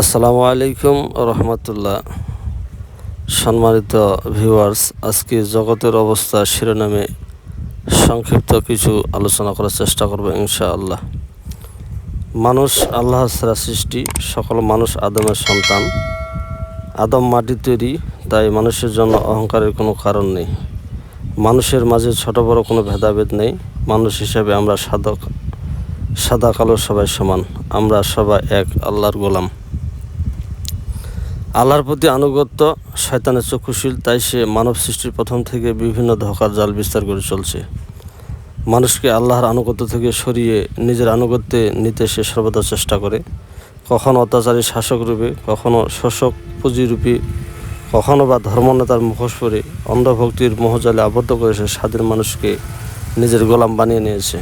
আসসালামু আলাইকুম রহমতুল্লাহ। সম্মানিত ভিউয়ার্স, আজকে জগতের অবস্থা, শিরোনামে সংক্ষিপ্ত কিছু আলোচনা করার চেষ্টা করব ইনশাআল্লাহ। মানুষ আল্লাহ ছাড়া সৃষ্টি, সকল মানুষ আদমের সন্তান। আদম মাটি তৈরি, তাই মানুষের জন্য অহংকারের কোনো কারণ নেই। মানুষের মাঝে ছোট বড় কোনো ভেদাভেদ নেই। মানুষ হিসেবে আমরা সাধক, সাদা কালো সবাই সমান। আমরা সবাই এক, আল্লাহর গোলাম। আল্লাহর প্রতি আনুগত্য, শয়তানের চক্ষুশীল, তাই সে মানব সৃষ্টির প্রথম থেকে বিভিন্ন ধোকার জাল বিস্তার করে চলছে। মানুষকে আল্লাহর আনুগত্য থেকে সরিয়ে নিজের আনুগত্যে নিতে সে সর্বদা চেষ্টা করে। কখনো অত্যাচারী শাসক রূপে, কখনো শোষক পুঁজিরূপী কখনো বা ধর্মনেতার মুখোশ পরে অন্ধভক্তির মোহজালে আবদ্ধ করে সে স্বাধীন মানুষকে নিজের গোলাম বানিয়ে নিয়েছে।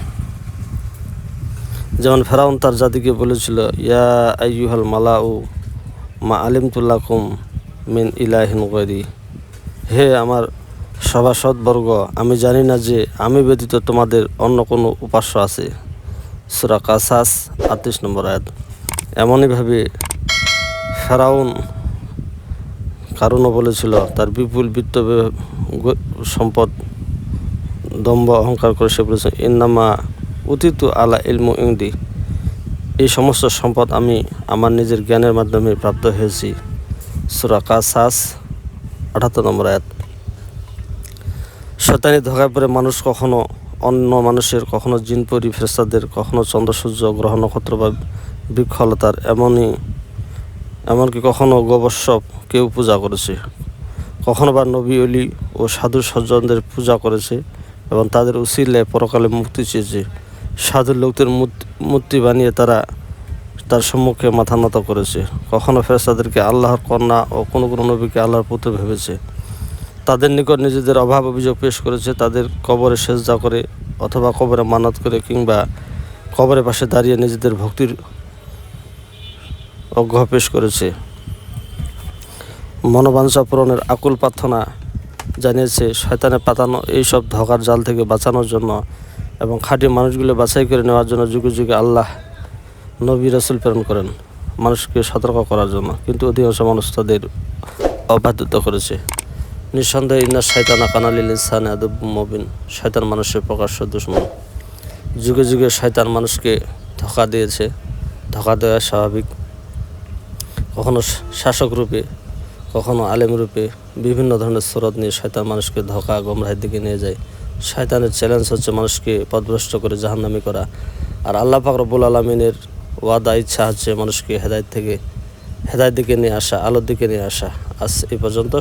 যেমন ফেরাউন তার জাতিকে বলেছিল, ইয়া আইয়ুহাল মালাউ মা আলিমতুল্লাকুম মিন ইলাহিন গৈরি হে আমার সভাসদবর্গ, আমি জানি না যে আমি ব্যতীত তোমাদের অন্য কোনো উপাস্য আছে। সুরা কাসাস, আটত্রিশ নম্বর আয়াত। এমনইভাবে ফেরাউন কারণও বলেছিল, তার বিপুল বিত্ত সম্পদ দম্ভ অহংকার করে সে বলেছে, ইন্নামা উতিতু আলা ইলমু ইংদি এই সমস্ত সম্পদ আমি আমার নিজের জ্ঞানের মাধ্যমে প্রাপ্ত হয়েছি। সুরা কাসাস আঠাত্তর নম্বর আয়াত। শতানি ধোকায় পরে মানুষ কখনো অন্য মানুষের, কখনো জিনপরি ফেরেস্তাদের কখনো চন্দ্র সূর্য, গ্রহ নক্ষত্র বা বৃক্ষলতার এমনই, এমনকি কখনো গোবৎসব কেউ পূজা করেছে। কখনো বা নবী অলি ও সাধু সজ্জনদের পূজা করেছে এবং তাদের উসিলে পরকালে মুক্তি চেয়েছে। সাধু লোকদের মূর্তি- বানিয়ে তারা তার সম্মুখে মাথা নত করেছে। কখনো ফেরেস্তাদেরকে আল্লাহর কন্যা ও কোনো কোনো নবীকে আল্লাহর পুত্র ভেবেছে। তাদের নিকট নিজেদের অভাব অভিযোগ পেশ করেছে। তাদের কবরে সেজদা করে অথবা কবরে মানত করে কিংবা কবরের পাশে দাঁড়িয়ে নিজেদের ভক্তির অজ্ঞ পেশ করেছে। মনোবাঞ্ছা পূরণের আকুল প্রার্থনা জানিয়েছে শয়তানে পাতানো এইসব ধকার জাল থেকে বাঁচানোর জন্য এবং খাঁটি মানুষগুলো বাছাই করে নেওয়ার জন্য যুগে যুগে আল্লাহ, নবী, রসুল প্রেরণ করেন মানুষকে সতর্ক করার জন্য। কিন্তু অধিকাংশ মানুষ তাদের অবাধ্যতা করেছে। নিঃসন্দেহে ইন্না শয়তানা কানালিল ইনসান আদব মবিন। শয়তান মানুষের প্রকাশ্য দুশ্মন। যুগে যুগে শয়তান মানুষকে ধোকা দিয়েছে। ধোকা দেওয়া স্বাভাবিক। কখনো শাসক রূপে, কখনো আলেম রূপে বিভিন্ন ধরনের স্রোত নিয়ে শয়তান মানুষকে ধোকা, গমরাহের দিকে নিয়ে যায়। শয়তানের চ্যালেঞ্জ হচ্ছে মানুষকে পদভ্রষ্ট করে জাহান্নামি করা। আর আল্লাহ পাক রব্বুল আলমিনের ওয়াদা, ইচ্ছা হচ্ছে মানুষকে হেদায়ত থেকে, হেদায়ত দিকে নিয়ে আসা, আলোর দিকে নিয়ে আসা। আজ এই পর্যন্ত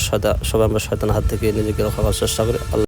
সবাই আমরা শয়তান হাত থেকে নিজেকে রক্ষা করার চেষ্টা করি। আল্লাহ